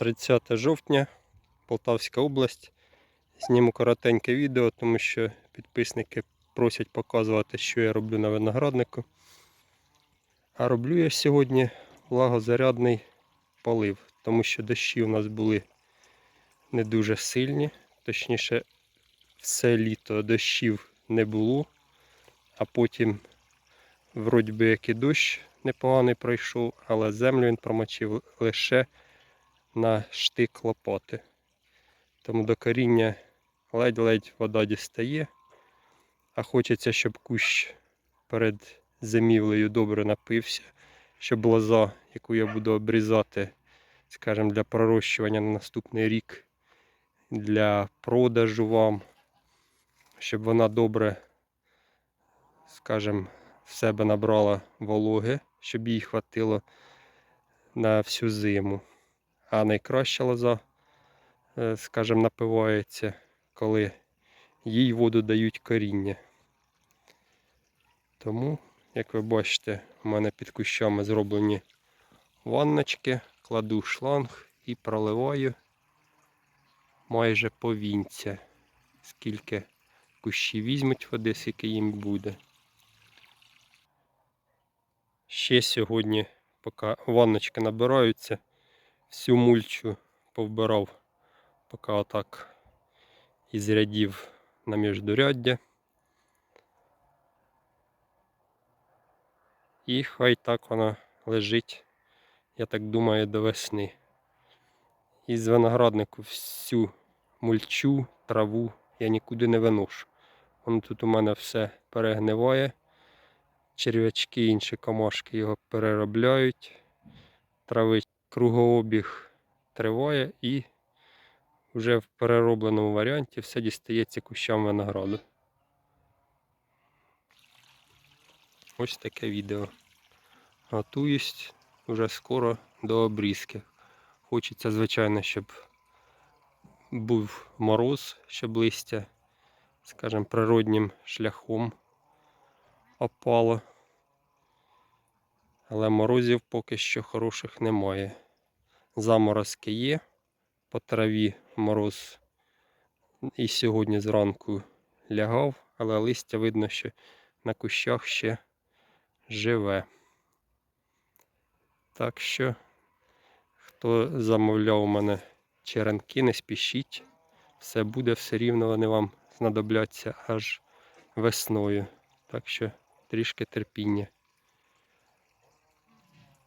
30 жовтня, Полтавська область. Зніму коротеньке відео, тому що підписники просять показувати, що я роблю на винограднику. А роблю я сьогодні влагозарядний полив, тому що дощі у нас були не дуже сильні. Точніше, все літо дощів не було, а потім, вроді би, як і дощ непоганий пройшов, але землю він промочив лише на штик лопати. Тому до коріння ледь-ледь вода дістає, а хочеться, щоб кущ перед зимівлею добре напився, щоб лоза, яку я буду обрізати, скажімо, для пророщування на наступний рік, для продажу вам, щоб вона добре, скажімо, в себе набрала вологи, щоб їй хватило на всю зиму. А найкраща лоза, е, скажімо, напивається, коли їй воду дають коріння. Тому, як ви бачите, у мене під кущами зроблені ванночки, кладу шланг і проливаю майже повінця. Скільки кущі візьмуть води, скільки їм буде. Ще сьогодні, поки ванночки набираються, всю мульчу повбирав, поки отак із рядів на міждуряддя. І хай так вона лежить, я так думаю, до весни. Із винограднику всю мульчу, траву я нікуди не виношу. Воно тут у мене все перегниває. Черв'ячки, інші комашки його переробляють. Трави кругообіг триває і вже в переробленому варіанті все дістається кущам винограду. Ось таке відео. Готуюсь вже скоро до обрізки. Хочеться, звичайно, щоб був мороз, щоб листя, скажімо, природнім шляхом опало. Але морозів поки що хороших немає. Заморозки є, по траві мороз і сьогодні зранку лягав, але листя видно, що на кущах ще живе. Так що, хто замовляв у мене черенки, не спішіть. Все буде, все рівно вони вам знадобляться аж весною. Так що трішки терпіння.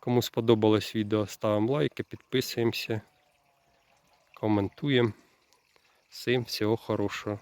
Кому сподобалось відео, ставимо лайки, підписуємося, коментуємо. Всім всього хорошого.